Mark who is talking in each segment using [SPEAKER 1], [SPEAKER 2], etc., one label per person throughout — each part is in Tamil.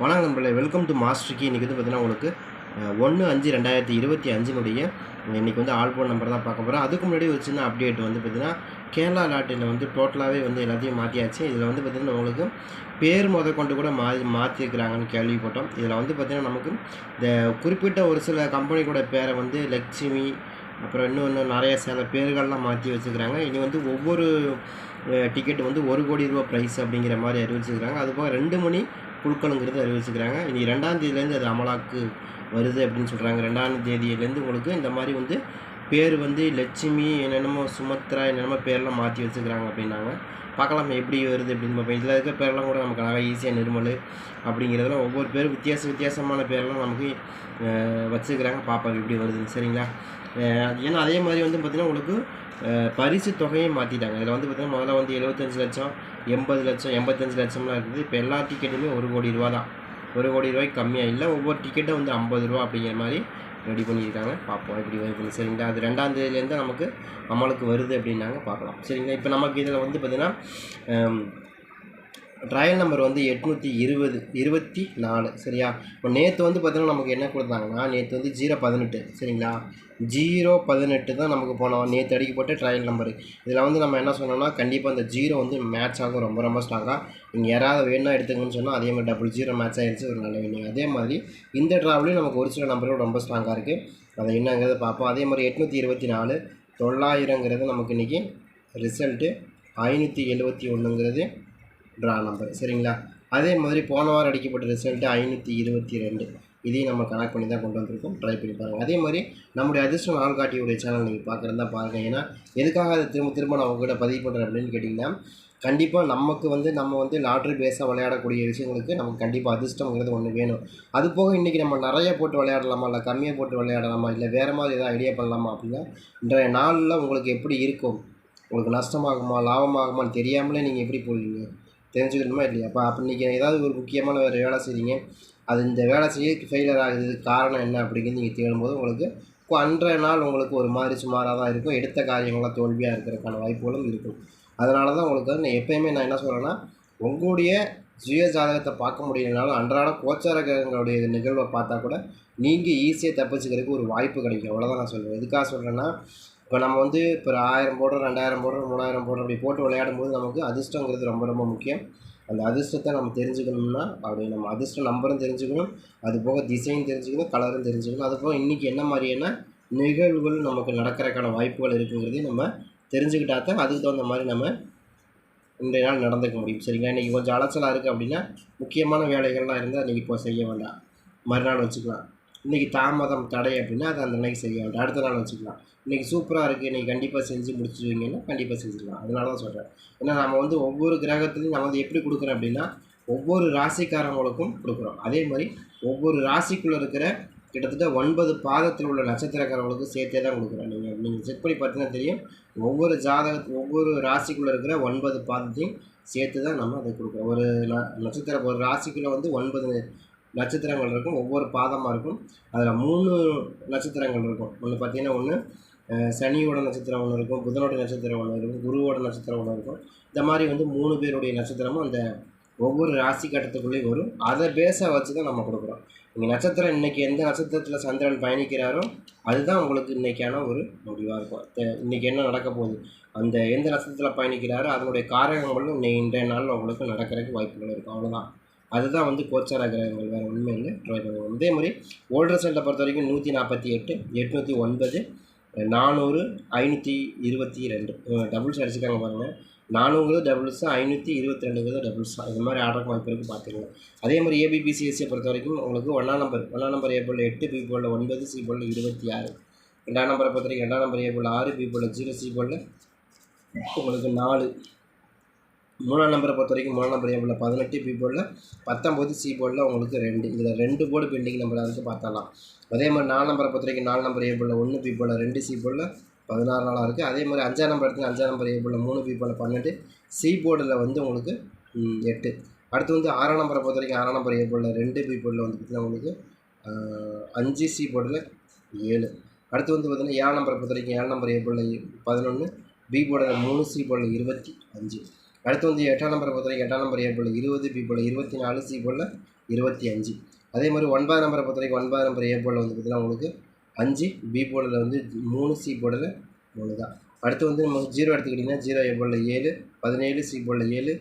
[SPEAKER 1] வணக்கம் நண்பர்களே வெல்கம் டு மாஸ்டர் கீ இன்றைக்கி வந்து பார்த்தீங்கன்னா உங்களுக்கு ஒன்று அஞ்சு ரெண்டாயிரத்தி இருபத்தி அஞ்சினுடைய இன்றைக்கி வந்து ஆல்போன் நம்பர் தான் பார்க்க போகிறோம் அதுக்கு முன்னாடி ஒரு சின்ன அப்டேட் வந்து பார்த்திங்கன்னா கேரளா லாட்டில் வந்து டோட்டலாகவே வந்து எல்லாத்தையும் மாற்றியாச்சு இதில் வந்து பார்த்திங்கன்னா உங்களுக்கு பேர் முத கொண்டு கூட மா மாற்றிருக்கிறாங்கன்னு கேள்விப்பட்டோம். இதில் வந்து பார்த்திங்கன்னா நமக்கு இந்த குறிப்பிட்ட ஒரு சில கம்பெனி கூட பேரை வந்து லட்சுமி அப்புறம் இன்னும் இன்னும் நிறைய சில பேர்கள்லாம் மாற்றி வச்சுக்கிறாங்க இனி வந்து ஒவ்வொரு டிக்கெட் வந்து ஒரு கோடி ரூபா ப்ரைஸ் அப்படிங்கிற மாதிரி அறிவிச்சிருக்காங்க அதுபோக ரெண்டு மணி குழுக்களுங்கிறது அறிவிச்சுக்கிறாங்க இனி ரெண்டாம் தேதியிலேருந்து அது அமலாக்கு வருது அப்படின்னு சொல்கிறாங்க ரெண்டாம் தேதியிலேருந்து உங்களுக்கு இந்த மாதிரி வந்து பேர் வந்து லட்சுமி என்னென்னமோ சுமத்ரா என்னென்னமோ பேரெல்லாம் மாற்றி வச்சுக்கிறாங்க அப்படின்னாங்க. பார்க்கலாம் எப்படி வருது அப்படின்னு பார்ப்போம். இதில் இருக்க பேரெல்லாம் கூட நமக்கு அழகாக ஈஸியாக நிர்மல் அப்படிங்கிறதுலாம் ஒவ்வொரு பேரும் வித்தியாச வித்தியாசமான பேரெல்லாம் நமக்கு வச்சுக்கிறாங்க பார்ப்பாங்க எப்படி வருதுன்னு. சரிங்களா? ஏன்னா அதே மாதிரி வந்து பார்த்திங்கன்னா உங்களுக்கு பரிசு தொகையை மாற்றிட்டாங்க இதில் வந்து பார்த்திங்கன்னா முதல்ல வந்து எழுபத்தஞ்சு லட்சம் எண்பது லட்சம் எண்பத்தஞ்சு லட்சம்லாம் இருக்குது. இப்போ எல்லா டிக்கெட்டுமே ஒரு கோடி ரூபா தான். ஒரு கோடி ரூபாய்க்கு கம்மியாக இல்லை. ஒவ்வொரு டிக்கெட்டும் வந்து ஐம்பது ரூபா அப்படிங்கிற மாதிரி ரெடி பண்ணியிருக்காங்க. பார்ப்போம் எப்படி வருதுன்னு. சரிங்களா? அது ரெண்டாம் தேதியிலேருந்து நமக்கு அமலுக்கு வருது அப்படின்னாங்க பார்க்கலாம். சரிங்களா? இப்போ நமக்கு இதில் வந்து பார்த்திங்கன்னா ட்ரையல் நம்பர் வந்து எட்நூற்றி இருபது இருபத்தி நாலு. சரியா? இப்போ நேற்று வந்து பார்த்தீங்கன்னா நமக்கு என்ன கொடுத்தாங்கன்னா நேற்று வந்து ஜீரோ பதினெட்டு. சரிங்களா? ஜீரோ பதினெட்டு தான் நமக்கு போனோம். நேற்று அடிக்கப்பட்ட ட்ரையல் நம்பர் இதில் வந்து நம்ம என்ன சொன்னோம்னா கண்டிப்பாக அந்த ஜீரோ வந்து மேட்ச் ஆகும். ரொம்ப ரொம்ப ஸ்ட்ராங்காக நீங்கள் யாராவது வேணா எடுத்துங்கன்னு சொன்னால் அதே மாதிரி டபுள் ஜீரோ மேட்ச் ஆகிடுச்சு ஒரு நல்ல வின்னிங் அதே மாதிரி இந்த ட்ராவலையும் நமக்கு ஒரு சில நம்பரும் ரொம்ப ஸ்ட்ராங்காக இருக்குது அதை என்னங்கிறத பார்ப்போம். அதே மாதிரி எட்நூற்றி இருபத்தி நாலு தொள்ளாயிரங்கிறது நமக்கு இன்றைக்கி ரிசல்ட்டு ஐநூற்றி எழுபத்தி ஒன்றுங்கிறது ட்ரா நம்பர் சரிங்களா? அதே மாதிரி போன வாரம் அடிக்கப்பட்ட ரிசல்ட்டு ஐநூற்றி இருபத்தி ரெண்டு. இதையும் நம்ம கனெக்ட் பண்ணி தான் கொண்டு வந்திருக்கோம். ட்ரை பண்ணி பாருங்கள் அதே மாதிரி நம்முடைய அதிர்ஷ்டம் ஆள்காட்டியுடைய சேனல் நீங்கள் பார்க்குறது தான் பாருங்கள் ஏன்னா எதுக்காக அதை திரும்ப திரும்ப நான் உங்ககிட்ட பதிவு பண்ணுறேன் அப்படின்னு கேட்டிங்கன்னா கண்டிப்பாக நமக்கு வந்து நம்ம வந்து லாட்ரி பேஸாக விளையாடக்கூடிய விஷயங்களுக்கு நமக்கு கண்டிப்பாக அதிர்ஷ்டங்கிறது ஒன்று வேணும். அது போக இன்றைக்கி நம்ம நிறைய போட்டு விளையாடலாமா? இல்லை கம்மியாக போட்டு விளையாடலாமா? இல்லை வேறு மாதிரி எதாவது ஐடியா பண்ணலாமா அப்படின்னா இன்றைய நாளில் உங்களுக்கு எப்படி இருக்கும்? உங்களுக்கு நஷ்டமாகுமா? லாபமாகுமான்னு தெரியாமலே நீங்கள் எப்படி போடுவீங்க தெரிஞ்சுக்கணுமா இல்லையா? அப்போ அப்போ நீங்கள் ஏதாவது ஒரு முக்கியமான வேறு வேலை செய்கிறீங்க அது இந்த வேலை செய்ய ஃபெயிலியர் ஆகுது காரணம் என்ன அப்படிங்கிறது நீங்கள் தேடும்போது உங்களுக்கு அன்றைய நாள் உங்களுக்கு ஒரு மாதிரி சுமாராக தான் இருக்கும். எடுத்த காரியங்களாம் தோல்வியாக இருக்கிறதுக்கான வாய்ப்புகளும் இருக்கும். அதனால தான் உங்களுக்கு வந்து நான் எப்பயுமே நான் என்ன சொல்கிறேன்னா உங்களுடைய சுய ஜாதகத்தை பார்க்க முடியலனாலும் அன்றாட கோச்சார கிரகங்களுடைய நிகழ்வை பார்த்தா கூட நீங்கள் ஈஸியாக தப்பிச்சுக்கிறதுக்கு ஒரு வாய்ப்பு கிடைக்கும். அவ்வளோதான் நான் சொல்லுவேன். எதுக்காக சொல்கிறேன்னா இப்போ நம்ம வந்து இப்போ ஆயிரம் போடுறோம் ரெண்டாயிரம் போடுறோம் மூணாயிரம் போடுறோம் அப்படி போட்டு விளையாடும் போது நமக்கு அதிர்ஷ்டங்கிறது ரொம்ப ரொம்ப முக்கியம். அந்த அதிர்ஷ்டத்தை நம்ம தெரிஞ்சுக்கணும்னா அப்படி நம்ம அதிர்ஷ்ட நம்பரும் தெரிஞ்சுக்கணும் அது போக திசையும் தெரிஞ்சுக்கணும் கலரும் தெரிஞ்சுக்கணும். அது போக இன்றைக்கி என்ன மாதிரியான நிகழ்வுகள் நமக்கு நடக்கிறதுக்கான வாய்ப்புகள் இருக்குங்கிறதையும் நம்ம தெரிஞ்சுக்கிட்டா தான் அதுக்கு தகுந்த மாதிரி நம்ம இன்றைய நாள் நடந்துக்க முடியும். சரிங்களா? இன்றைக்கி கொஞ்சம் அலைச்சலாக இருக்குது அப்படின்னா முக்கியமான வேலைகள்லாம் இருந்தால் இன்றைக்கி இப்போ செய்ய வேண்டாம். மறுநாள் வச்சுக்கலாம். இன்றைக்கி தாமதம் தடை அப்படின்னா அது அந்த அன்னைக்கு செய்ய வேண்டாம் அடுத்த நாள் வச்சுக்கலாம். இன்றைக்கி சூப்பராக இருக்குது இன்றைக்கி கண்டிப்பாக செஞ்சு முடிச்சிடுவீங்கன்னா கண்டிப்பாக செஞ்சுக்கலாம். அதனால தான் சொல்கிறேன் ஏன்னா நம்ம வந்து ஒவ்வொரு கிரகத்துலையும் நம்ம வந்து எப்படி கொடுக்குறோம் அப்படின்னா ஒவ்வொரு ராசிக்காரங்களுக்கும் கொடுக்குறோம். அதே மாதிரி ஒவ்வொரு ராசிக்குள்ளே இருக்கிற கிட்டத்தட்ட ஒன்பது பாதத்தில் உள்ள நட்சத்திரக்காரங்களுக்கு சேர்த்தே தான் கொடுக்குறோம். நீங்கள் நீங்கள் செக் பண்ணி பார்த்தீங்கன்னா தெரியும். ஒவ்வொரு ஜாதக ஒவ்வொரு ராசிக்குள்ளே இருக்கிற ஒன்பது பாதத்தையும் சேர்த்து தான் நம்ம அதை கொடுக்குறோம். ஒரு ந- நட்சத்திர ஒரு ராசிக்குள்ளே வந்து ஒன்பது நட்சத்திரங்கள் இருக்கும். ஒவ்வொரு பாதமாக இருக்கும். அதில் மூணு நட்சத்திரங்கள் இருக்கும். ஒன்று பார்த்தீங்கன்னா ஒன்று சனியோட நட்சத்திரம் ஒன்று இருக்கும். புதனோட நட்சத்திரம் ஒன்று இருக்கும். குருவோட நட்சத்திரம் ஒன்று இருக்கும். இந்த மாதிரி வந்து மூணு பேருடைய நட்சத்திரமும் அந்த ஒவ்வொரு ராசி கட்டத்துக்குள்ளேயும் வரும். அதை பேஸை வச்சு தான் நம்ம கொடுக்குறோம். நீங்கள் நட்சத்திரம் இன்றைக்கி எந்த நட்சத்திரத்தில் சந்திரன் பயணிக்கிறாரோ அதுதான் உங்களுக்கு இன்றைக்கான ஒரு முடிவாக இருக்கும். இன்றைக்கி என்ன நடக்க போகுது? அந்த எந்த நட்சத்திரத்தில் பயணிக்கிறாரோ அதனுடைய காரகங்களும் இன்னை- இன்றைய நாளில் உங்களுக்கு நடக்கிறதுக்கு வாய்ப்புகள் இருக்கும். அவ்வளோதான் அதுதான் வந்து கோச்சார கிரகங்கள் வேறு உண்மை இல்லை. ட்ரை பண்ணுவோம் அதே மாதிரி ஓல்டர் ரிசல்ட்டை பொறுத்த வரைக்கும் நூற்றி நாற்பத்தி எட்டு எட்நூற்றி ஒன்பது நானூறு ஐநூற்றி இருபத்தி ரெண்டு. டபுள்ஸ் அடிச்சுக்காங்க பாருங்கள் நானூறு டபுள்ஸு ஐநூற்றி இருபத்தி ரெண்டுங்கிறது டபுள்ஸ் இந்த மாதிரி ஆர்டருக்கு வாய்ப்பு இருக்குது பார்த்துக்கலாம் அதே மாதிரி ஏபிபிசிஎஸ்சியை பொறுத்த வரைக்கும் உங்களுக்கு ஒன்றாம் நம்பர் ஒன்றாம் நம்பர் ஏ போல் எட்டு பி போல் ஒன்பது சி போல் இருபத்தி ஆறு. ரெண்டாம் நம்பரை பொறுத்த வரைக்கும் ரெண்டாம் நம்பர் ஏ போல் ஆறு பி போல் ஜீரோ சி போல் உங்களுக்கு நாலு. மூணாம் நம்பரை பொறுத்த வரைக்கும் மூணாம் நம்பர் எவ்வளோ பதினெட்டு பி போர்டில் பத்தொம்போது சி போர்டில் உங்களுக்கு ரெண்டு இதில் ரெண்டு போர்டு பெண்டிங் நம்பர் இருக்குது பார்த்தலாம் அதே மாதிரி நாலு நம்பரை பொறுத்த வரைக்கும் நாலு நம்பர் ஏ போர்டில் ஒன்று பி போர்டில் ரெண்டு சி போர்டில் பதினாறு நாளாக இருக்குது அதே மாதிரி அஞ்சாம் நம்பர் எடுத்து அஞ்சாம் நம்பர் ஏ போர்டில் மூணு பி போர்டில் பன்னெண்டு சி போர்டில் வந்து உங்களுக்கு எட்டு அடுத்து வந்து ஆறாம் நம்பரை பொறுத்த வரைக்கும் ஆறாம் நம்பர் ஏ போர்டில் ரெண்டு பி போர்டில் வந்து பார்த்தீங்கன்னா உங்களுக்கு அஞ்சு சி போர்டில் ஏழு அடுத்து வந்து பார்த்தீங்கன்னா ஏழாம் நம்பரை பொறுத்த வரைக்கும் ஏழு நம்பர் ஏ போர்டில் பதினொன்று பி போர்டில் மூணு சி போர்டில் இருபத்தி அஞ்சு அடுத்து வந்து எட்டாம் நம்பரை பொறுத்த வரைக்கும் எட்டாம் நம்பர் ஏ போல் இருபது பி போல் இருபத்தி நாலு சி போல் இருபத்தி அஞ்சு. அதே மாதிரி ஒன்பது நம்பரை பொறுத்த வரைக்கும் ஒன்பது நம்பர் ஏ வந்து பார்த்தீங்கன்னா உங்களுக்கு அஞ்சு பி போர்டில் வந்து மூணு சி போர்டில் மூணு தான். அடுத்து வந்து நம்ம ஜீரோ எடுத்துக்கிட்டிங்கன்னா ஜீரோ ஏ போர்டில் ஏழு பதினேழு சி போர்டில் ஏழு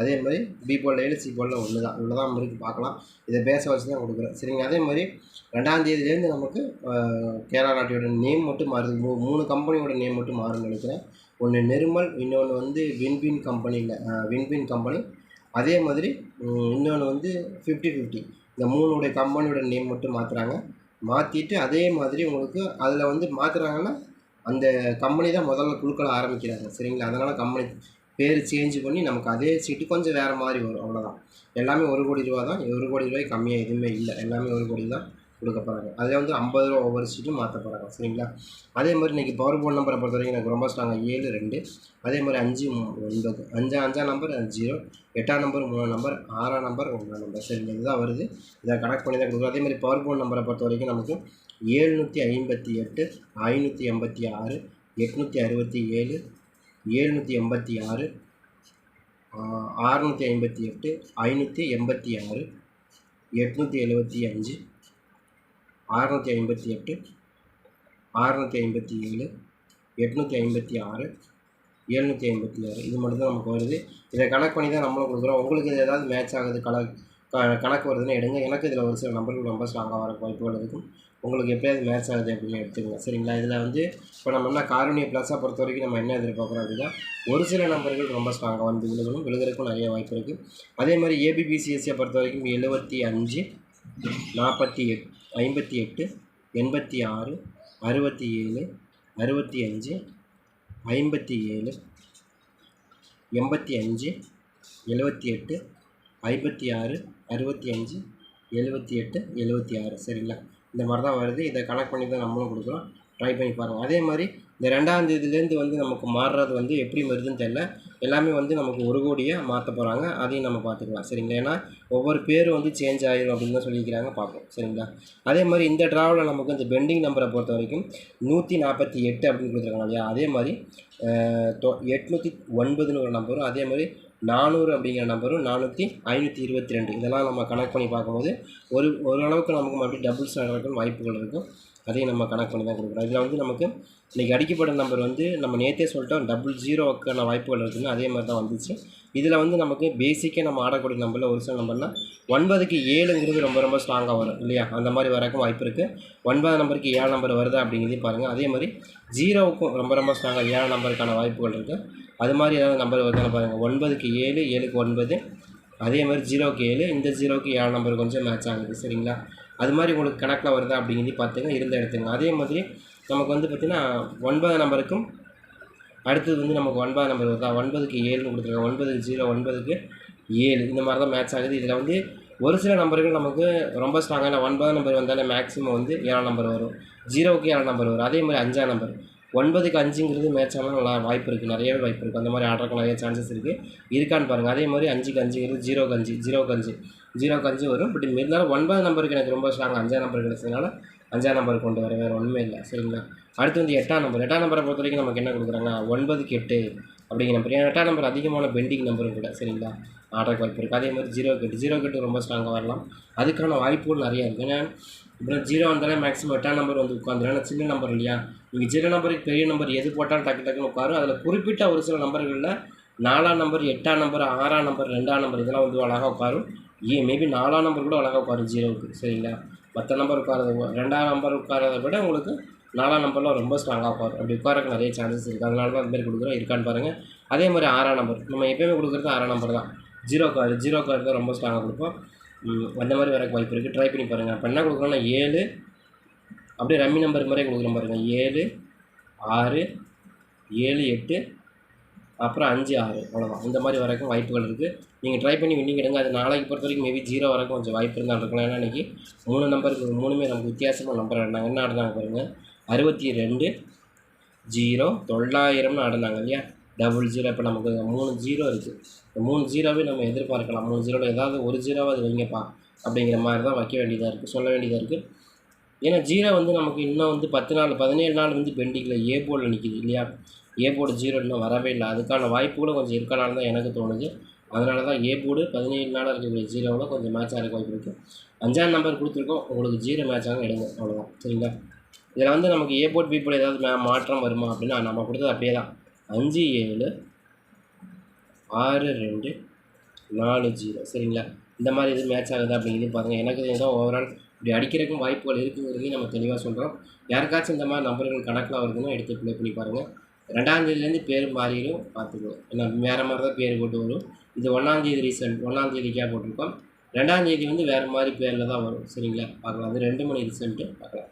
[SPEAKER 1] அதே மாதிரி பி போர்டில் ஏழு சி போர்டில் ஒன்று தான். ஒன்று தான் இருக்குது பார்க்கலாம். இதை பேச வச்சு தான் கொடுக்குறேன். சரிங்க அதே மாதிரி ரெண்டாம் தேதியிலேருந்து நமக்கு கேரளா நாட்டியோட நேம் மட்டும் மாறுது. மூணு கம்பெனியோட நேம் மட்டும் மாறும்னு நினைக்கிறேன். ஒன்று நிர்மல் இன்னொன்று வந்து வின்வின் கம்பெனியில் வின்வின் கம்பெனி. அதே மாதிரி இன்னொன்று வந்து ஃபிஃப்டி ஃபிஃப்டி இந்த மூணுடைய கம்பெனியோட நேம் மட்டும் மாற்றுறாங்க மாற்றிட்டு அதே மாதிரி உங்களுக்கு அதில் வந்து மாற்றுறாங்கன்னா அந்த கம்பெனி தான் முதல்ல குழுக்கள ஆரம்பிக்கிறாங்க. சரிங்களா? அதனால் கம்பெனி பேர் சேஞ்ச் பண்ணி நமக்கு அதே சீட்டு கொஞ்சம் வேறு மாதிரி வரும். அவ்வளோதான் எல்லாமே ஒரு கோடி ரூபா தான் ஒரு கோடி ரூபாய் கம்மியாக எதுவுமே இல்லை. எல்லாமே ஒரு கோடி தான் கொடுக்க போகிறாங்க அதில் வந்து ஐம்பது ரூபா ஒவ்வொரு சீட்டும் மாற்ற போகிறாங்க சரிங்களா? அதே மாதிரி இன்றைக்கி பவர் போர்ட் நம்பரை பொறுத்த வரைக்கும் எனக்கு ரொம்ப ஸ்ட்ராங்காக ஏழு ரெண்டு. அதே மாதிரி அஞ்சு ஒன்பது. அஞ்சா அஞ்சாம் நம்பர் ஜீரோ எட்டாம் நம்பர் மூணாம் நம்பர் ஆறாம் நம்பர் ஒன்றாம் நம்பர் சரிங்க இதுதான் வருது. இதை கனெக்ட் பண்ணி தான் கொடுக்குறோம். அதே மாதிரி பவர் போர்ட் நம்பரை பொறுத்த வரைக்கும் நமக்கு ஏழ்நூற்றி ஐம்பத்தி எட்டு ஐநூற்றி எண்பத்தி ஆறு எட்நூற்றி அறுபத்தி ஏழு ஏழ்நூற்றி எண்பத்தி ஆறு ஆறுநூற்றி ஐம்பத்தி எட்டு ஐநூற்றி எண்பத்தி ஆறு எட்நூற்றி எழுபத்தி அஞ்சு அறநூற்றி ஐம்பத்தி எட்டு அறநூற்றி ஐம்பத்தி ஏழு எட்நூற்றி ஐம்பத்தி ஆறு எழுநூற்றி ஐம்பத்தி ஆறு. இது மட்டும்தான் நமக்கு வருது. இதை கணக்கு பண்ணி தான் நம்மளும் கொடுக்குறோம். உங்களுக்கு இது ஏதாவது மேட்ச் ஆகுது கணக்கு க- கணக்கு வருதுன்னு எடுங்க. எனக்கு இதில் ஒரு சில நம்பர்கள் ரொம்ப ஸ்ட்ராங்காக வர வாய்ப்புகள் இருக்கும். உங்களுக்கு எப்படியாவது மேட்ச் ஆகுது அப்படின்னு எடுத்துக்கோங்க. சரிங்களா? இதில் வந்து இப்போ நம்ம என்ன காரணிய ப்ளஸாக பொறுத்த வரைக்கும் நம்ம என்ன எதிர்பார்க்குறோம் அப்படின்னா ஒரு சில நம்பர்கள் ரொம்ப ஸ்ட்ராங்காக வந்து விழுகணும். விழுகிறதுக்கும் நிறைய வாய்ப்பு இருக்குது அதே மாதிரி ஏபிபிசிஎஸ்சியை பொறுத்த வரைக்கும் எழுபத்தி அஞ்சு நாற்பத்தி எட்டு ஐம்பத்தி எட்டு எண்பத்தி ஆறு அறுபத்தி ஏழு அறுபத்தி அஞ்சு ஐம்பத்தி ஏழு எண்பத்தி அஞ்சு எழுபத்தி எட்டு ஐம்பத்தி ஆறு அறுபத்தி அஞ்சு எழுபத்தி எட்டு எழுபத்தி ஆறு. சரிங்களா? இந்த மாதிரி தான் வருது. இதை கனெக்ட் பண்ணி தான் நம்மளும் கொடுக்குறோம் ட்ரை பண்ணி பாருங்கள் அதே மாதிரி இந்த ரெண்டாம் தேதியிலேருந்து வந்து நமக்கு மாறுறது வந்து எப்படி வருதுன்னு தெரில எல்லாமே வந்து நமக்கு ஒரு கோடியாக மாற்ற போகிறாங்க அதையும் நம்ம பார்த்துக்கலாம் சரிங்களா? ஏன்னா ஒவ்வொரு பேரும் வந்து சேஞ்ச் ஆகிடும் அப்படின்னு தான் சொல்லியிருக்கிறாங்க. பார்ப்போம். சரிங்களா? அதே மாதிரி இந்த ட்ராவலில் நமக்கு இந்த பெண்டிங் நம்பரை பொறுத்த வரைக்கும் நூற்றி நாற்பத்தி எட்டு அப்படின்னு கொடுத்துருக்காங்க இல்லையா? அதே மாதிரி தொ எட்நூற்றி ஒன்பதுன்னு ஒரு நம்பரும் அதே மாதிரி நானூறு அப்படிங்கிற நம்பரும் நானூற்றி ஐநூற்றி இருபத்தி ரெண்டு. இதெல்லாம் நம்ம கனெக்ட் பண்ணி பார்க்கும்போது ஒரு ஓரளவுக்கு நமக்கு மறுபடியும் டபுள்ஸ் நடக்கிறதுக்கு வாய்ப்புகள் இருக்கும். அதையும் நம்ம கனெக்ட் பண்ணி தான் கொடுக்குறோம் இதில் வந்து நமக்கு இன்றைக்கி அடிக்கப்பட்ட நம்பர் வந்து நம்ம நேற்றே சொல்லிட்டோம் டபுள் ஜீரோக்கான வாய்ப்புகள் இருக்குதுன்னு அதே மாதிரி தான் வந்துச்சு. இதில் வந்து நமக்கு பேசிக்காக நம்ம ஆடக்கூடிய நம்பரில் ஒரு சில நம்பர்னால் ஒன்பதுக்கு ஏழுங்கிறது ரொம்ப ரொம்ப ஸ்ட்ராங்காக வரும் இல்லையா? அந்த மாதிரி வரக்கும் வாய்ப்பு இருக்குது ஒன்பது நம்பருக்கு ஏழு நம்பர் வருதா அப்படிங்கிறதையும் பாருங்கள் அதே மாதிரி ஜீரோவுக்கும் ரொம்ப ரொம்ப ஸ்ட்ராங்காக ஏழு நம்பருக்கான வாய்ப்புகள் இருக்குது அது மாதிரி ஏதாவது நம்பர் வருதுன்னு பாருங்கள் ஒன்பதுக்கு ஏழு ஏழுக்கு ஒன்பது. அதே மாதிரி ஜீரோக்கு ஏழு இந்த ஜீரோக்கு ஏழு நம்பர் கொஞ்சம் மேட்ச் ஆகுது சரிங்களா? அது மாதிரி உங்களுக்கு கணக்கில் வருதா அப்படிங்கிறதையும் பார்த்துங்க இருந்த எடுத்துங்க. அதே மாதிரி நமக்கு வந்து பார்த்திங்கன்னா ஒன்பது நம்பருக்கும் அடுத்தது வந்து நமக்கு ஒன்பது நம்பர் வருதா. ஒன்பதுக்கு ஏழுன்னு கொடுத்துருக்காங்க. ஒன்பதுக்கு ஜீரோ ஒன்பதுக்கு ஏழு. இந்த மாதிரி தான் மேட்ச் ஆகுது. இதில் வந்து ஒரு சில நம்பர்கள் நமக்கு ரொம்ப ஸ்ட்ராங்கான ஒன்பதாம் நம்பர் வந்தாலே மேக்ஸிமம் வந்து ஏழாம் நம்பர் வரும். ஜீரோவுக்கு ஏழாம் நம்பர் வரும். அதே மாதிரி அஞ்சாம் நம்பர். ஒன்பதுக்கு அஞ்சுங்கிறது மேட்ச் ஆனால் நல்லா வாய்ப்பு இருக்குது நிறையவே வாய்ப்பு இருக்குது அந்த மாதிரி ஆடுறதுக்கு நிறைய சான்சஸ் இருக்குது இருக்கான்னு பாருங்கள் அதே மாதிரி அஞ்சுக்கு அஞ்சுங்கிறது ஜீரோக்கு அஞ்சு ஜீரோக்கு அஞ்சு. ஜீரோக்கு அஞ்சு வரும். பட் இருந்தாலும் ஒன்பது நம்பருக்கு எனக்கு ரொம்ப ஸ்ட்ராங் அஞ்சாம் நம்பர் கிடைச்சதுனால அஞ்சாம் நம்பர் கொண்டு வர வேறு ஒன்றுமே இல்லை சரிங்களா? அடுத்து வந்து எட்டாம் நம்பர் எட்டாம் நம்பரை பொறுத்த வரைக்கும் நமக்கு என்ன கொடுக்குறாங்கன்னா ஒன்பதுக்கு எட்டு அப்படிங்கிற நம்பர் ஏன்னா எட்டாம் நம்பர் அதிகமான பெண்டிங் நம்பரும் கூட சரிங்களா? ஆடுறதுக்கு வாய்ப்பு இருக்குது அதே மாதிரி ஜீரோ எட்டு ஜீரோ எட்டு ரொம்ப ஸ்ட்ராங்காக வரலாம். அதுக்கான வாய்ப்புகள் நிறையா இருக்குது ஏன்னா இப்போ ஜீரோ வந்தாலே மேக்ஸிமம் எட்டாம் நம்பர் வந்து உட்காந்துரும். ஏன்னா சின்ன நம்பர் இல்லையா? நீங்கள் ஜீரோ நம்பருக்கு பெரிய நம்பர் எது போட்டாலும் டக்கு டக்குன்னு உட்காரும். அதில் குறிப்பிட்ட ஒரு சில நம்பர்களில் நாலாம் நம்பர் எட்டாம் நம்பர் ஆறாம் நம்பர் ரெண்டாம் நம்பர் இதெல்லாம் வந்து அழகாக உட்காரும். ஏ மேபி நாலாம் நம்பர் கூட அழகாக உட்காரும் ஜீரோவுக்கு சரிங்களா? மற்ற நம்பர் உட்காரத ரெண்டாம் நம்பர் உட்காரதை விட உங்களுக்கு நாலாம் நம்பர்லாம் ரொம்ப ஸ்ட்ராங்காக உட்காரும் அப்படி உட்காரக்கு நிறைய சான்சஸ் இருக்குது அதனால தான் அந்த கொடுக்குறோம். இருக்கான்னு பாருங்கள் அதே மாதிரி ஆறாம் நம்பர் நம்ம எப்பயுமே கொடுக்குறது ஆறாம் நம்பர் தான். ஜீரோ கார்டு ஜீரோ கார்டு தான் ரொம்ப ஸ்ட்ராங்காக கொடுப்போம். அந்த மாதிரி வரக்கு வாய்ப்பு இருக்குது ட்ரை பண்ணி பாருங்கள் இப்போ என்ன கொடுக்குறோன்னா ஏழு அப்படியே ரம்மி நம்பர் மாதிரி கொடுக்குறோம் பாருங்கள் ஏழு ஆறு ஏழு எட்டு அப்புறம் அஞ்சு ஆறு. அவ்வளோதான் இந்த மாதிரி வரக்கும் வாய்ப்புகள் இருக்குது நீங்கள் ட்ரை பண்ணி வின்னிங் எடுங்க. அது நாளைக்கு பொறுத்த வரைக்கும் மேபி ஜீரோ வரைக்கும் கொஞ்சம் வாய்ப்பு இருந்தால் இருக்கலாம் ஏன்னா இன்றைக்கி மூணு நம்பருக்கு மூணுமே நமக்கு வித்தியாசமாக நம்பர் ஆடினாங்க. என்ன ஆடினாங்க பாருங்கள் அறுபத்தி ரெண்டு ஜீரோ தொள்ளாயிரம்னு ஆடினாங்க இல்லையா? டபுள் ஜீரோ இப்போ நமக்கு மூணு ஜீரோ இருக்குது இந்த மூணு ஜீரோவே நம்ம எதிர்பார்க்கலாம். மூணு ஜீரோவில் ஏதாவது ஒரு ஜீரோவாக வைங்கப்பா அப்படிங்கிற மாதிரி தான் வைக்க வேண்டியதாக இருக்குது சொல்ல வேண்டியதாக இருக்குது ஏன்னா ஜீரோ வந்து நமக்கு இன்னும் வந்து பத்து நாள் பதினேழு நாள் வந்து பெண்டிங்கில் ஏ போர்டில் நிற்கிது இல்லையா? ஏ போர்டு ஜீரோ இன்னும் வரவே இல்லை. அதுக்கான வாய்ப்பு கூட கொஞ்சம் இருக்கனால தான் எனக்கு தோணுது. அதனால தான் ஏ போர்டு பதினேழு நாளாக இருக்கக்கூடிய ஜீரோவில் கொஞ்சம் மேட்ச் ஆக வாய்ப்பு இருக்குது அஞ்சாம் நம்பர் கொடுத்துருக்கோம். உங்களுக்கு ஜீரோ மேட்ச் ஆகும் எடுங்க. அவ்வளோதான் சரிங்களா? இதில் வந்து நமக்கு ஏ போர்ட் பி போர்ட் ஏதாவது மா- மாற்றம் வருமா அப்படின்னா நம்ம கொடுத்தது அப்படியே தான் அஞ்சு ஏழு ஆறு ரெண்டு நாலு ஜீரோ சரிங்களா? இந்த மாதிரி எதுவும் மேட்ச் ஆகுது அப்படிங்கிறது பாருங்கள் எனக்கு ஏதோ ஓவரால் இப்படி அடிக்கிறக்கும் வாய்ப்புகள் இருக்குங்கிறதையும் நம்ம தெளிவாக சொல்கிறோம் யாருக்காச்சும் இந்த மாதிரி நம்பர்கள் கணக்கில் வருதுன்னா எடுத்து ப்ளே பண்ணி பாருங்கள் ரெண்டாம் தேதியிலேருந்து பேர் மாறிடும். பார்த்துக்கணும் ஏன்னா வேறு மாதிரி தான் பேர் போட்டு வரும். இது ஒன்றாந்தேதி ரிசல்ட் ஒன்றாம் போட்டிருக்கோம். ரெண்டாம் தேதி வந்து வேறு மாதிரி பேரில் தான் வரும். சரிங்களா? பார்க்கலாம். அது ரெண்டு மணி ரிசல்ட்டு பார்க்கலாம்.